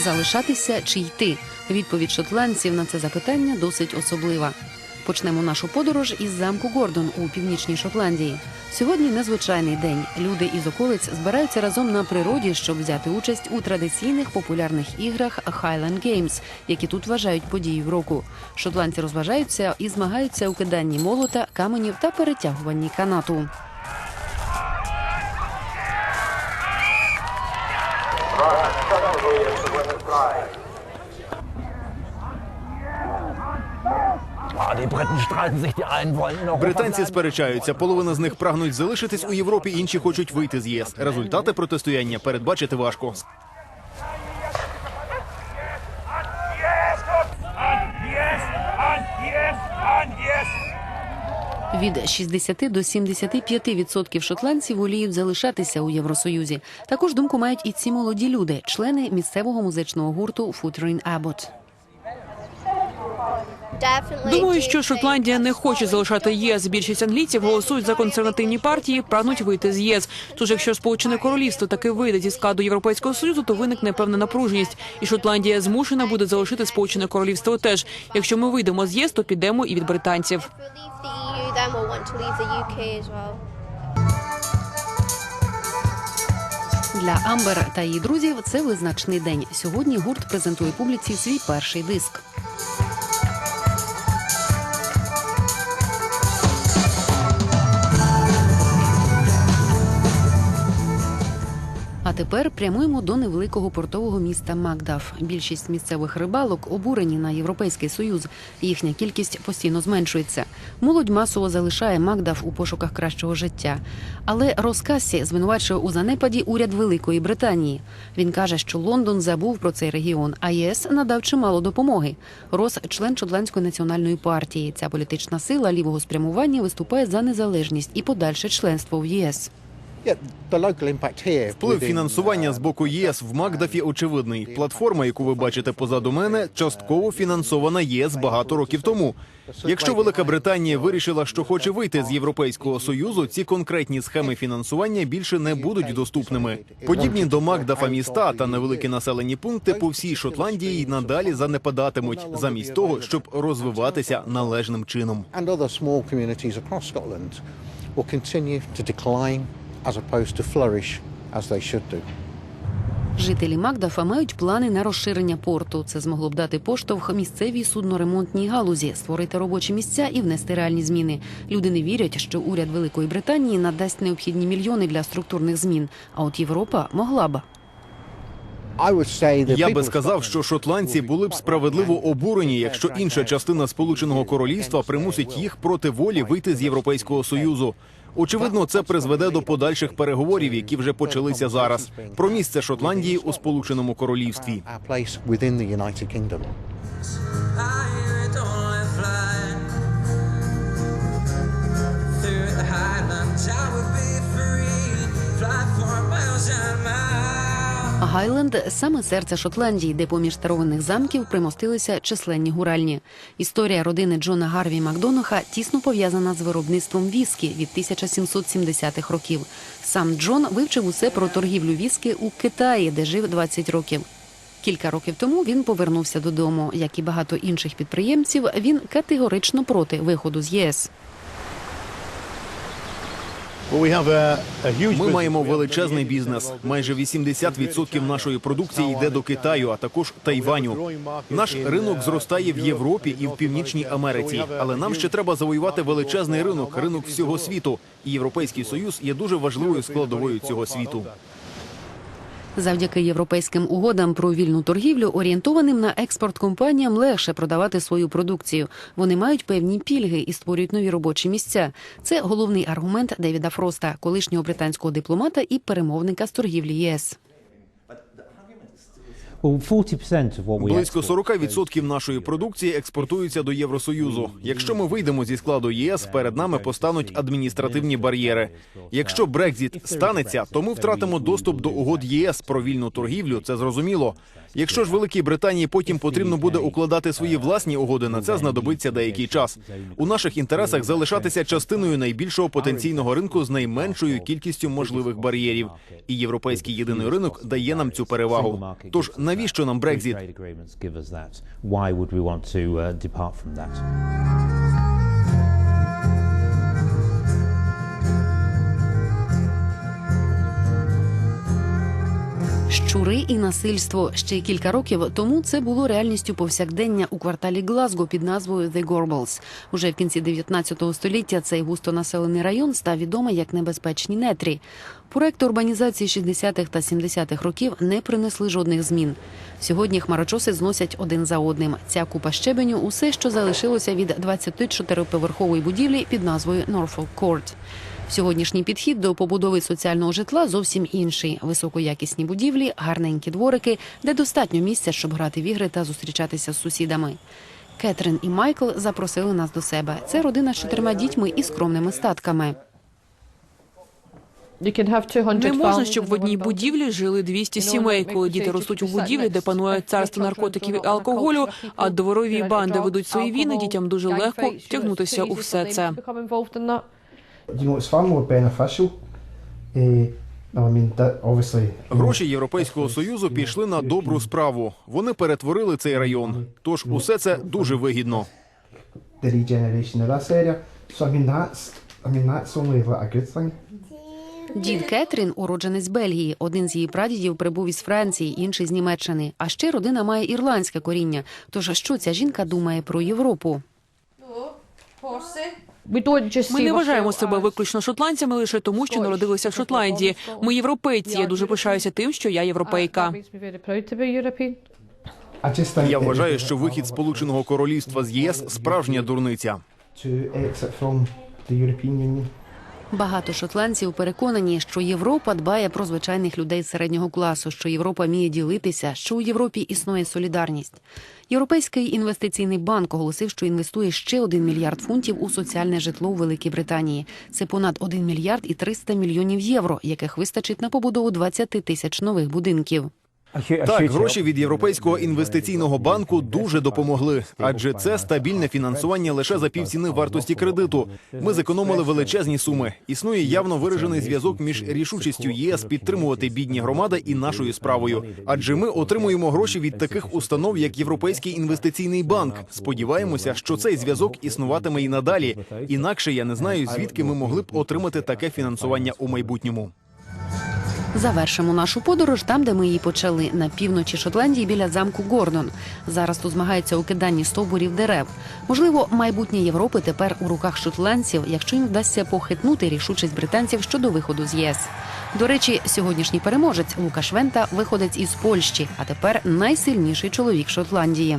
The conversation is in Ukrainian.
залишатися чи йти? Відповідь шотландців на це запитання досить особлива. Почнемо нашу подорож із замку Гордон у північній Шотландії. Сьогодні незвичайний день. Люди із околиць збираються разом на природі, щоб взяти участь у традиційних популярних іграх Highland Games, які тут вважають подією року. Шотландці розважаються і змагаються у киданні молота, каменів та перетягуванні канату. Ah, in Europa Британці сперечаються. Половина з них прагнуть залишитись у Європі, інші хочуть вийти з ЄС. Результати протистояння передбачити важко. Від 60 до 75% шотландців воліють залишатися у Євросоюзі. Також думку мають і ці молоді люди, члени місцевого музичного гурту Футерін Абот. Думаю, що Шотландія не хоче залишати ЄС. Більшість англійців голосують за консервативні партії, прагнуть вийти з ЄС. Тож, якщо Сполучене Королівство таки вийде зі складу Європейського союзу, то виникне певна напруженість, і Шотландія змушена буде залишити Сполучене Королівство. Теж якщо ми вийдемо з ЄС, то підемо і від британців. Leave the EU, then we'll want to leave the UK as well. Для Амбер та її друзів це визначний день. Сьогодні гурт презентує публіці свій перший диск. А тепер прямуємо до невеликого портового міста Макдаф. Більшість місцевих рибалок обурені на європейський союз. Їхня кількість постійно зменшується. Молодь масово залишає Макдаф у пошуках кращого життя. Але Роскассі звинувачує у занепаді уряд Великої Британії. Він каже, що Лондон забув про цей регіон, а єС надав чимало допомоги. Рос член Шотландської національної партії. Ця політична сила лівого спрямування виступає за незалежність і подальше членство в ЄС. Вплив фінансування з боку ЄС в Макдафі очевидний. Платформа, яку ви бачите позаду мене, частково фінансована ЄС багато років тому. Якщо Велика Британія вирішила, що хоче вийти з Європейського союзу, ці конкретні схеми фінансування більше не будуть доступними. Подібні до Макдафа міста та невеликі населені пункти по всій Шотландії й надалі занепадатимуть, замість того, щоб розвиватися належним чином. to decline as opposed to flourish as they should do. Жителі Макдафа мають плани на розширення порту. Це змогло б дати поштовх місцевій судноремонтній галузі, створити робочі місця і внести реальні зміни. Люди не вірять, що уряд Великої Британії надасть необхідні мільйони для структурних змін. А от Європа могла б. Я би сказав, що шотландці були б справедливо обурені, якщо інша частина Сполученого Королівства примусить їх проти волі вийти з Європейського союзу. Очевидно, це призведе до подальших переговорів, які вже почалися зараз. Про місце Шотландії у Сполученому Королівстві. Гайленд саме серце Шотландії, де поміж старовинних замків примостилися численні гуральні. Історія родини Джона Гарві Макдонаха тісно пов'язана з виробництвом віскі від 1770-х років. Сам Джон вивчив усе про торгівлю віскі у Китаї, де жив 20 років. Кілька років тому він повернувся додому. Як і багато інших підприємців, він категорично проти виходу з ЄС. Ми маємо величезний бізнес. Майже 80% нашої продукції йде до Китаю, а також Тайваню. Наш ринок зростає в Європі і в Північній Америці. Але нам ще треба завоювати величезний ринок, ринок всього світу. І Європейський союз є дуже важливою складовою цього світу. Завдяки європейським угодам про вільну торгівлю орієнтованим на експорт компаніям легше продавати свою продукцію. Вони мають певні пільги і створюють нові робочі місця. Це головний аргумент Девіда Фроста, колишнього британського дипломата і перемовника з торгівлі ЄС. Близько 40% нашої продукції експортується до Євросоюзу. Якщо ми вийдемо зі складу ЄС, перед нами постануть адміністративні бар'єри. Якщо Брекзіт станеться, то ми втратимо доступ до угод ЄС про вільну торгівлю. Це зрозуміло. Якщо ж Великій Британії потім потрібно буде укладати свої власні угоди, на це знадобиться деякий час. У наших інтересах залишатися частиною найбільшого потенційного ринку з найменшою кількістю можливих бар'єрів. І європейський єдиний ринок дає нам цю перевагу. Тож навіщо нам Брекзіт? Щури і насильство ще кілька років тому це було реальністю повсякдення у кварталі Глазго під назвою The Gorbals. Уже в кінці 19 століття цей густонаселений район став відомий як небезпечні нетрі. Проекти урбанізації 60-х та 70-х років не принесли жодних змін. Сьогодні хмарочоси зносять один за одним. Ця купа щебеню усе, що залишилося від 24-поверхової будівлі під назвою Norfolk Court. Сьогоднішній підхід до побудови соціального житла зовсім інший: високоякісні будівлі, гарненькі дворики, де достатньо місця, щоб грати в ігри та зустрічатися з сусідами. Кетрин і Майкл запросили нас до себе. Це родина з чотирма дітьми і скромними статками. Не можна, щоб в одній будівлі жили 200 сімей, коли діти ростуть у будівлі, де панує царство наркотиків і алкоголю, а дворові банди ведуть свої війни. Дітям дуже легко втягнутися у все це. You know, it's far more beneficial. Uh. Гроші Європейського союзу пішли на добру справу. Вони перетворили цей район. Тож усе це дуже вигідно. Дід Кетрін, уродженець Бельгії. Один з її прадідів прибув із Франції, інший з Німеччини. А ще родина має ірландське коріння. Тож що ця жінка думає про Європу? Ми не вважаємо себе виключно шотландцями лише тому, що народилися в Шотландії. Ми європейці. Я дуже пишаюся тим, що я європейка. Я вважаю, що вихід Сполученого Королівства з ЄС справжня дурниця. Багато шотландців переконані, що Європа дбає про звичайних людей середнього класу, що Європа вміє ділитися, що у Європі існує солідарність. Європейський інвестиційний банк оголосив, що інвестує ще 1 мільярд фунтів у соціальне житло у Великій Британії. Це понад 1 мільярд і 300 мільйонів євро, яких вистачить на побудову 20 тисяч нових будинків. Так, гроші від Європейського інвестиційного банку дуже допомогли, адже це стабільне фінансування лише за півціни вартості кредиту. Ми зекономили величезні суми. Існує явно виражений зв'язок між рішучістю ЄС підтримувати бідні громади і нашою справою. Адже ми отримуємо гроші від таких установ, як Європейський інвестиційний банк. Сподіваємося, що цей зв'язок існуватиме і надалі. Інакше я не знаю, звідки ми могли б отримати таке фінансування у майбутньому. Завершимо нашу подорож там, де ми її почали, на півночі Шотландії біля замку Гордон. Зараз тут змагаються у киданні стовбурів дерев. Можливо, майбутнє Європи тепер у руках шотландців, якщо їм вдасться похитнути рішучість британців щодо виходу з ЄС. До речі, сьогоднішній переможець Лукаш Вента виходець із Польщі, а тепер найсильніший чоловік Шотландії.